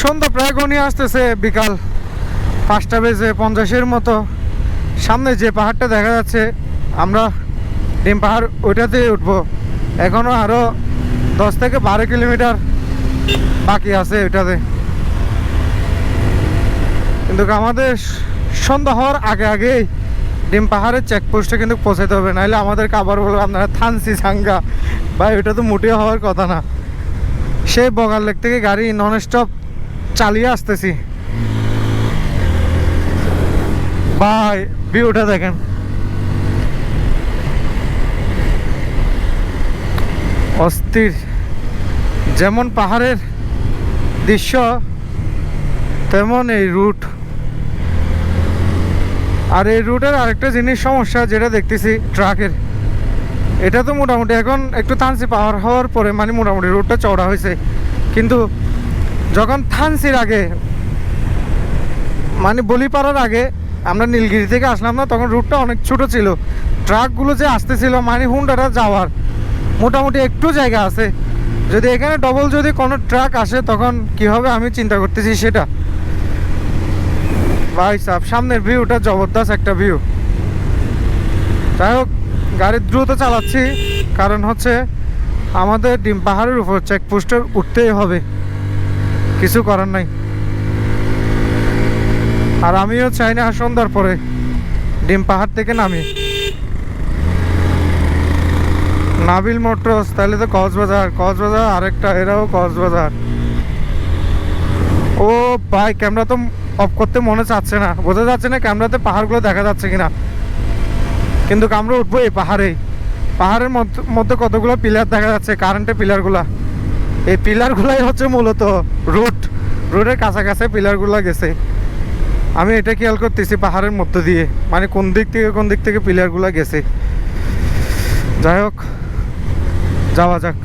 সন্ধ্যা প্রায় ঘনিয়ে আসতেছে, বিকাল পাঁচটা বেজে পঞ্চাশের মতো। সামনে যে পাহাড়টা দেখা যাচ্ছে, আমরা ডিম পাহাড় ওইটাতে উঠবো। এখনও আরও দশ থেকে বারো কিলোমিটার বাকি আছে ওইটাতে। কিন্তু আমাদের সন্ধ্যা হওয়ার আগে আগেই ডিম পাহাড়ের চেকপোস্টে কিন্তু পৌঁছাতে হবে। নাহলে আমাদেরকে আবার বলব, আপনারা থানসি সাঙ্গা। ভাই, ওইটা তো মোটেও হওয়ার কথা না। সেই বগার লেক থেকে গাড়ি নন স্টপ চালিয়ে আসতেছি। ভাই, ভিউটা দেখেন। অস্থির। যেমন পাহাড়ের দৃশ্য, তেমন এই রুট। আর এই রুটের আরেকটা জিনিস সমস্যা যেটা দেখতেছি ট্রাকের, এটা তো মোটামুটি এখন একটু থানসি পাহাড় হওয়ার পরে মানে মোটামুটি রুটটা চওড়া হয়েছে। কিন্তু যখন থানসির আগে মানে বলিপাড়ার আগে আমরা নীলগিরি থেকে আসলাম না, তখন রুটটা অনেক ছোট ছিল। ট্রাকগুলো যে আসতেছিল মানে হুন্ডাটা যাওয়ার, মোটামুটি একটু জায়গা আছে। যদি এখানে ডবল যদি কোনো ট্রাক আসে, তখন কি হবে আমি চিন্তা করতেছি সেটা। ভাই সাহেব সামনের ভিউটা জবরদস্ত একটা ভিউ যাই হোক, গাড়ি দ্রুত চালাচ্ছি, কারণ হচ্ছে আমাদের ডিম পাহাড়ের উপর চেকপোস্টের উঠতেই হবে। কিছু করার নাই। আর আমিও চাই না সন্ধ্যার পরে ডিম পাহাড় থেকে নামি। নাবিল মোটরস, তাহলে তো কক্সবাজার কক্সবাজার আরেকটা, এরাও কক্সবাজার। ও ভাই ক্যামেরা তো অফ করতে মনে চাচ্ছে না। বোঝা যাচ্ছে না ক্যামেরাতে পাহাড়গুলো দেখা যাচ্ছে কিনা। কিন্তু আমরা উঠবো এই পাহাড়েই। পাহাড়ের মধ্য- মধ্যে কতগুলো পিলার দেখা যাচ্ছে কারেন্টের পিলারগুলা এই পিলারগুলাই হচ্ছে মূলত রুট। রোডের কাছাকাছি পিলারগুলো গেছে। আমি এটা খেয়াল করতেছি পাহাড়ের মধ্যে দিয়ে মানে কোন দিক থেকে কোন দিক থেকে পিলারগুলো গেছে। যাই হোক, যাওয়া যাক।